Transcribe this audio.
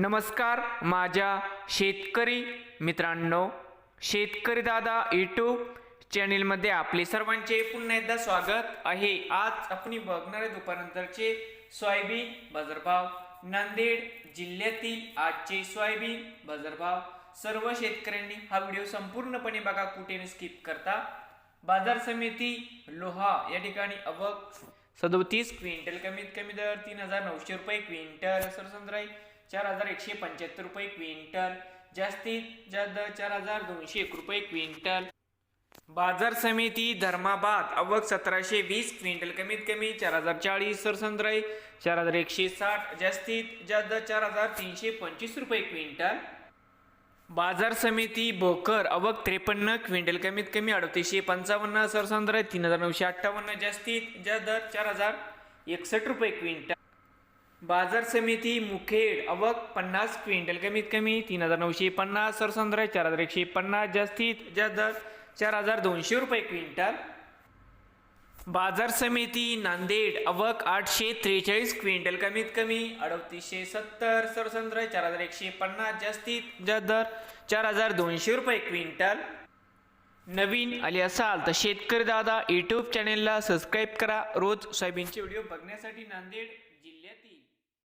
नमस्कार माझ्या शेतकरी मित्रांनो शेतकरी दादा यूट्यूब चॅनेलमध्ये आपले सर्वांचे पुन्हा एकदा स्वागत आहे. आज आपण बघणार आहे दुपारनंतरचे सोयाबीन बाजारभाव. नांदेड जिल्ह्यातील आजचे सोयाबीन बाजारभाव. सर्व शेतकऱ्यांनी हा व्हिडिओ संपूर्णपणे बघा कुठे स्किप करता. बाजार समिती लोहा या ठिकाणी अवक सदोतीस क्विंटल कमीत कमी दर तीन हजार नऊशे रुपये क्विंटल. सरसंद्राई चार हजार एकशे पंच्याहत्तर रुपये क्विंटल. जास्तीत जास्त चार हजार दोनशे एक रुपये क्विंटल. बाजार समिती धर्माबाद अवक सतराशे वीस क्विंटल. कमीत कमी चार हजार चाळीस सरसंद्राई चार हजार एकशे साठ. जास्तीत जास्त चार हजार तीनशे पंचवीस रुपये क्विंटल. बाजार समिती भोकर अवक त्रेपन्न क्विंटल. कमीत कमी अडतीसशे पंचावन्न सरसंद्राई तीन हजार नऊशे अठ्ठावन्न. जास्तीत जास्त दर चार हजार एकसष्ट रुपये क्विंटल. बाजार समिती मुखेड अवक पन्नास क्विंटल कमीत कमी तीन हजार नऊशे पन्नास सरसंद्र चार हजार एकशे पन्नास जास्तीत जास्त दर चार हजार दोनशे रुपये क्विंटल. बाजार समिती नांदेड अवक आठशे त्रेचाळीस क्विंटल कमीत कमी अडतीसशे सत्तर सरसंद्र चार हजार एकशे पन्नास जास्तीत जास्त दर चार हजार दोनशे रुपये क्विंटल. नवीन आले असाल तर शेतकरी दादा यूट्यूब चॅनेलला सबस्क्राईब करा. रोज सोयाबीनचे व्हिडिओ बघण्यासाठी नांदेड जिल्ह्यातील